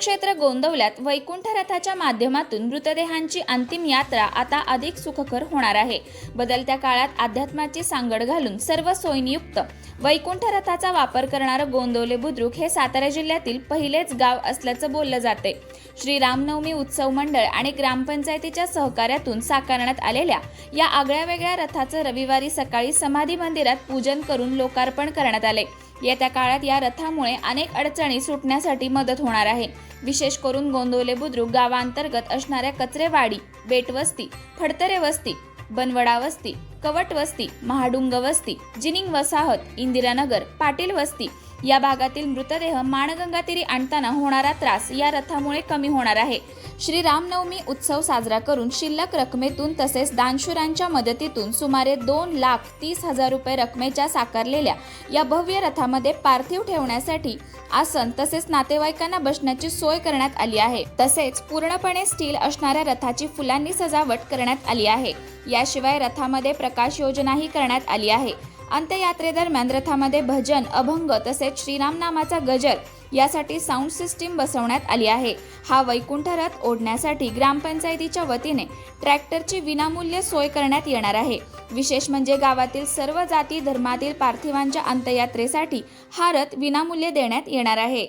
तीर्थक्षेत्र गोंदवल्यात वैकुंठ रथाच्या माध्यमातून मृतदेहांची अंतिम यात्रा आता अधिक सुखकर होणार आहे. बदलत्या काळात अध्यात्माची सांगड घालून सर्व सोयींयुक्त वैकुंठ रथाचा वापर करणारं गोंदवले बुद्रुक हे सातारा जिल्ह्यातील पहिलेच गाव असल्याचं बोललं जाते श्री रामनवमी उत्सव मंडळ आणि ग्रामपंचायतीच्या सहकार्यातून साकारण्यात आलेल्या या आगळ्या वेगळ्या रथाचं रविवारी सकाळी समाधी मंदिरात पूजन करून लोकार्पण करण्यात आले येत्या काळात या रथामुळे अनेक अडचणी सुटण्यासाठी मदत होणार आहे. विशेष करून गोंदवले बुद्रुक गावांतर्गत असणाऱ्या कचरेवाडी बेटवस्ती फडतरे वस्ती बनवडा वस्ती कवट वस्ती महाडुंग वस्ती जिनिंग वसाहत इंदिरानगर पाटील वस्ती या भागातील मृतदेह माणगंगातीरी आणताना होणारा त्रास या रथामुळे कमी होणार आहे. श्री रामनवमी उत्सव साजरा करून शिल्लक रकमेतून तसेच दानशुरांच्या मदतीतून सुमारे दोन लाख तीस हजार रुपये रकमेच्या साकारलेल्या या भव्य रथामध्ये पार्थिव ठेवण्यासाठी आसन तसेच नातेवाईकांना बसण्याची सोय करण्यात आली आहे. तसेच पूर्णपणे स्टील असणाऱ्या रथाची फुलांनी सजावट करण्यात आली आहे. याशिवाय रथामध्ये प्रकाश योजनाही करण्यात आली आहे. अंत्ययात्रेदरम्यान रथामध्ये भजन अभंग तसेच श्रीराम नामाचा गजर यासाठी साऊंड सिस्टीम बसवण्यात आली आहे. हा वैकुंठ रथ ओढण्यासाठी ग्रामपंचायतीच्या वतीने ट्रॅक्टरची विनामूल्य सोय करण्यात येणार आहे. विशेष म्हणजे गावातील सर्व जाती धर्मातील पार्थिवांच्या अंत्ययात्रेसाठी हा रथ विनामूल्य देण्यात येणार आहे.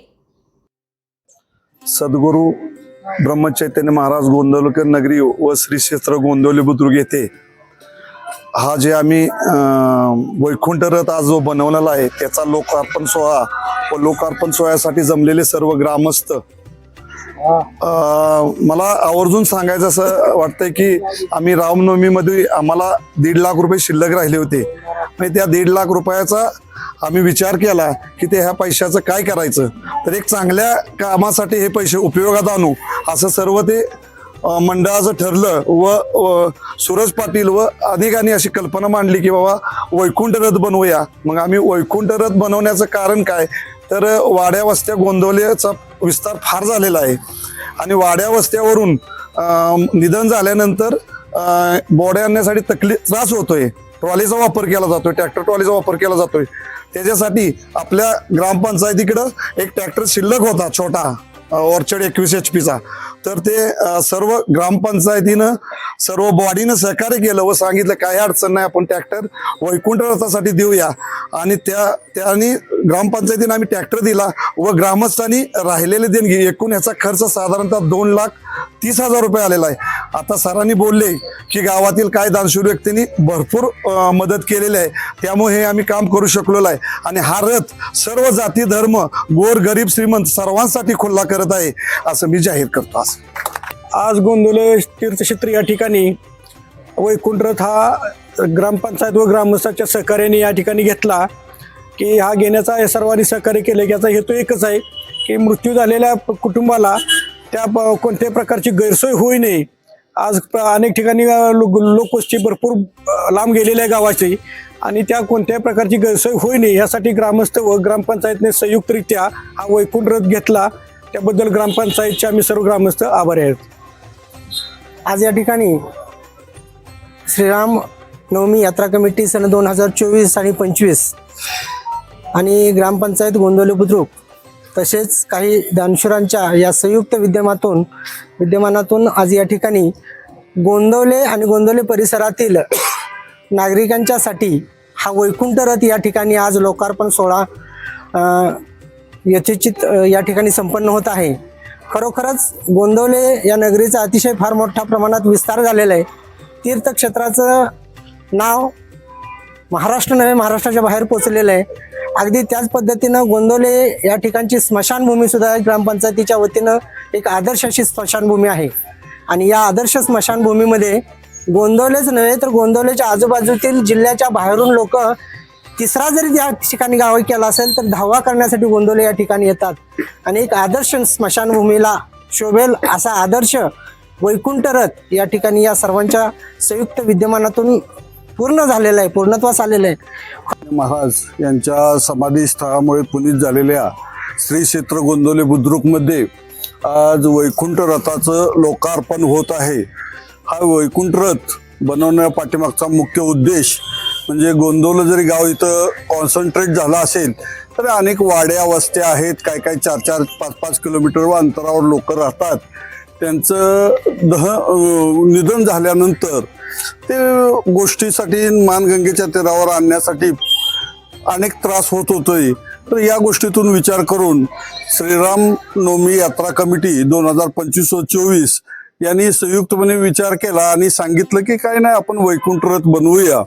सद्गुरू ब्रह्मचैतन्य महाराज गोंदवलकर नगरी व श्री क्षेत्र गोंदवली बुद्रुक येथे हा जे आम्ही वैकुंठ रथ आज जो बनवलेला आहे त्याचा लोकार्पण सोहळा व लोकार्पण सोहळ्यासाठी जमलेले सर्व ग्रामस्थ मला आवर्जून सांगायचं असं वाटतंय की आम्ही रामनवमीमध्ये आम्हाला दीड लाख रुपये शिल्लक राहिले होते. आणि त्या दीड लाख रुपयाचा आम्ही विचार केला की ते ह्या पैशाचं काय करायचं? तर एक चांगल्या कामासाठी हे पैसे उपयोगात आणू असं सर्व ते मंडळाचं ठरलं व सूरज पाटील व अनेकांनी अशी कल्पना मांडली की बाबा वैकुंठ रथ बनवूया. मग आम्ही वैकुंठ रथ बनवण्याचं कारण काय? तर वाड्या वस्त्या गोंदवल्याचा विस्तार फार झालेला आहे. आणि वाड्या वस्त्यावरून निधन झाल्यानंतर अ, बोड्या आणण्यासाठी तकली त्रास होतोय. ट्रॉलीचा वापर केला जातोय ट्रॅक्टर ट्रॉलीचा वापर केला जातोय. त्याच्यासाठी आपल्या ग्रामपंचायतीकडं एक ट्रॅक्टर शिल्लक होता छोटा. ऑर्चर्ड एकवीस एच पीचा तर ते सर्व ग्रामपंचायतीनं सर्व बॉडीनं सहकार्य केलं व सांगितलं काय अडचण नाही आपण ट्रॅक्टर वैकुंठ रथासाठी देऊया. आणि त्या त्याने ग्रामपंचायतीनं आम्ही ट्रॅक्टर दिला व ग्रामस्थांनी राहिलेले देणगी एकूण याचा खर्च साधारणतः दोन लाख तीस हजार रुपये आलेला आहे. आता सरांनी बोलले की गावातील काय दानशूर व्यक्तींनी भरपूर मदत केलेली आहे. त्यामुळे हे आम्ही काम करू शकलेलो आहे. आणि हा रथ सर्व जाती धर्म गोर गरीब श्रीमंत सर्वांसाठी खुल्ला करत आहे असं मी जाहीर करतो. आज आज गोंदोले तीर्थक्षेत्र या ठिकाणी वैकुंठ रथ हा ग्रामपंचायत व ग्रामस्थांच्या सहकार्याने या ठिकाणी घेतला की हा घेण्याचा सर्वांनी सहकार्य केलं. याचा हेतू एकच आहे की मृत्यू झालेल्या कुटुंबाला त्या कोणत्याही प्रकारची गैरसोय होऊ नये. आज अनेक ठिकाणी लोकवस्ती भरपूर लांब गेलेल्या आहे गावाची आणि त्या कोणत्याही प्रकारची गैरसोय होऊ नये यासाठी ग्रामस्थ व ग्रामपंचायतने संयुक्तरित्या हा वैकुंठ रथ घेतला. त्याबद्दल ग्रामपंचायतचे आम्ही सर्व ग्रामस्थ आभारी आहेत. आज या ठिकाणी श्रीराम नवमी यात्रा कमिटी सन दोन हजार चोवीस आणि पंचवीस आणि ग्रामपंचायत गोंदवले बुद्रुक तसेच काही दानशुरांच्या या संयुक्त विद्यमातून विद्यमानातून आज या ठिकाणी गोंदवले आणि गोंदवले परिसरातील नागरिकांच्यासाठी हा वैकुंठ रथ या ठिकाणी आज लोकार्पण सोहळा यथेचित या ठिकाणी संपन्न होत आहे. खरोखरच गोंदवले या नगरीचा अतिशय फार मोठ्या प्रमाणात विस्तार झालेला आहे. तीर्थक्षेत्राचं नाव महाराष्ट्र नव्हे महाराष्ट्राच्या बाहेर पोचलेलं आहे. अगदी त्याच पद्धतीनं गोंदवले या ठिकाणची स्मशानभूमी सुद्धा ग्रामपंचायतीच्या वतीनं एक आदर्श अशी स्मशानभूमी आहे. आणि या आदर्श स्मशानभूमीमध्ये गोंदवलेच नव्हे तर गोंदवलेच्या आजूबाजूतील जिल्ह्याच्या बाहेरून लोक तिसरा जरी या ठिकाणी गाव केला असेल तर धावा करण्यासाठी गोंदवले या ठिकाणी येतात. आणि एक आदर्श स्मशानभूमीला शोभेल असा आदर्श वैकुंठरथ या ठिकाणी या सर्वांच्या संयुक्त विद्यमानातून पूर्ण झालेला आहे पूर्णत्वास आलेलं आहे. महाराज यांच्या समाधी स्थळामुळे पुनीत झालेल्या श्री क्षेत्र गोंदवले बुद्रुकमध्ये आज वैकुंठ रथाचं लोकार्पण होत आहे. हा वैकुंठ रथ बनवण्या पाठीमागचा मुख्य उद्देश म्हणजे गोंदवलं जरी गाव इथं कॉन्सन्ट्रेट झालं असेल तर अनेक वाड्या वस्त्या आहेत काय काय चार चार पाच पाच किलोमीटर अंतरावर लोक राहतात. त्यांचं दह निधन झाल्यानंतर ते गोष्टीसाठी मानगंगेच्या तीरावर आणण्यासाठी अनेक त्रास होत होतोय. तर या गोष्टीतून विचार करून श्रीराम नवमी यात्रा कमिटी दोन हजार पंचवीस चोवीस यांनी संयुक्तपणे विचार केला आणि सांगितलं की काय नाही आपण वैकुंठ रथ बनवूया.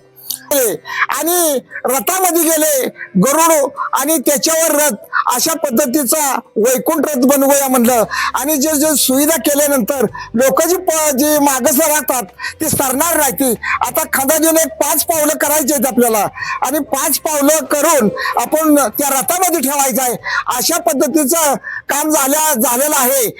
आणि रथामध्ये गेले. गरुड आणि त्याच्यावर रथ अशा पद्धतीचा वैकुंठ रथ बनवूया म्हणलं. आणि जे जे सुविधा केल्यानंतर लोक जी प- जी मागस राहतात ती सरणार नाही ती. आता खांदा घेऊन एक पाच पावलं करायची आहेत आपल्याला. आणि पाच पावलं करून आपण त्या रथामध्ये ठेवायचं आहे. अशा पद्धतीचं काम झाल्या झालेलं आहे.